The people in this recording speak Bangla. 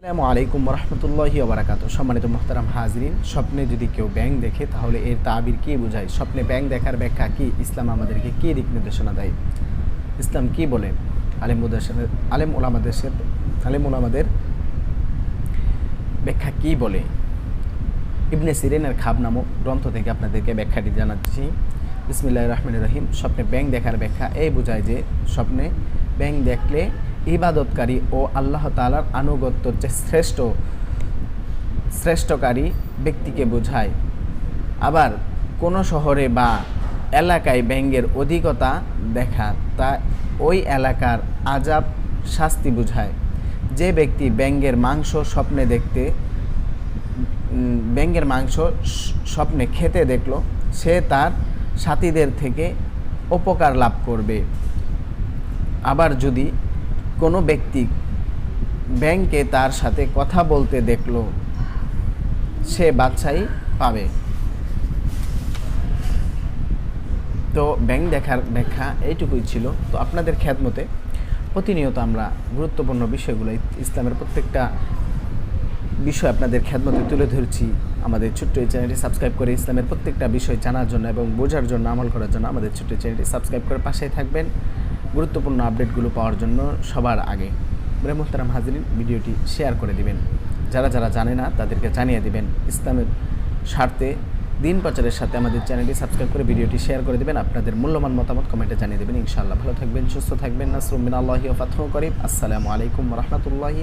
আসসালামু আলাইকুম রহমতুল্লাহি ওবরাকাত। সম্মানিত মোহতারাম হাজরিন, স্বপ্নে যদি কেউ ব্যাংক দেখে, তাহলে এর তাবির কী বোঝায়? স্বপ্নে ব্যাংক দেখার ব্যাখ্যা কি? ইসলাম আমাদেরকে কী দিক নির্দেশনা দেয়? ইসলাম কি বলে? আলেম আলেম ওলামাদের সাথে- আলেম ওলামাদের ব্যাখ্যা কি বলে? ইবনে সিরিনের খাব নামক গ্রন্থ থেকে আপনাদেরকে ব্যাখ্যাটি জানাচ্ছি। ইসমিল্লাহ রহমান রহিম, স্বপ্নে ব্যাংক দেখার ব্যাখ্যা এই বোঝায় যে, স্বপ্নে ব্যাংক দেখলে ইবাদতকারী ও আল্লাহ তালার আনুগত্যর যে শ্রেষ্ঠ শ্রেষ্ঠকারী ব্যক্তিকে বোঝায়। আবার কোনো শহরে বা এলাকায় ব্যাঙ্গের অধিকতা দেখা তা ওই এলাকার আজাব শাস্তি বোঝায়। যে ব্যক্তি ব্যাঙ্গের মাংস স্বপ্নে দেখতে উম, ব্যাঙের মাংস স্বপ্নে খেতে দেখল সে তার সাথীদের থেকে উপকার লাভ করবে। আবার যদি কোনো ব্যক্তি ব্যাংকে তার সাথে কথা বলতে দেখল, সে বাচ্চাই পাবে। তো ব্যাংক দেখার ব্যাখ্যা এইটুকুই ছিল। তো আপনাদের খ্যাতমতে প্রতিনিয়ত আমরা গুরুত্বপূর্ণ বিষয়গুলো ইসলামের প্রত্যেকটা বিষয় আপনাদের খ্যাতমতে তুলে ধরছি। আমাদের ছোট্ট এই চ্যানেলটি সাবস্ক্রাইব করে ইসলামের প্রত্যেকটা বিষয় জানার জন্য এবং বোঝার জন্য, আমল করার জন্য আমাদের ছোট্ট চ্যানেলটি সাবস্ক্রাইব করে পাশেই থাকবেন। গুরুত্বপূর্ণ আপডেটগুলো পাওয়ার জন্য সবার আগে বলে মোহতারাম হাজরিন ভিডিওটি শেয়ার করে দিবেন। যারা যারা জানে না, তাদেরকে জানিয়ে দিবেন ইসলামের স্বার্থে। দিন প্রচারের সাথে আমাদের চ্যানেলটি সাবস্ক্রাইব করে ভিডিওটি শেয়ার করে দেবেন। আপনাদের মূল্যবান মতামত কমেন্টে জানিয়ে দেবেন। ইনশাআল্লাহ ভালো থাকবেন, সুস্থ থাকবেন। নাসরুমিন আল্লাহি ও ফাতহ করিম। আসসালামু আলাইকুম রহমতুল্লাহি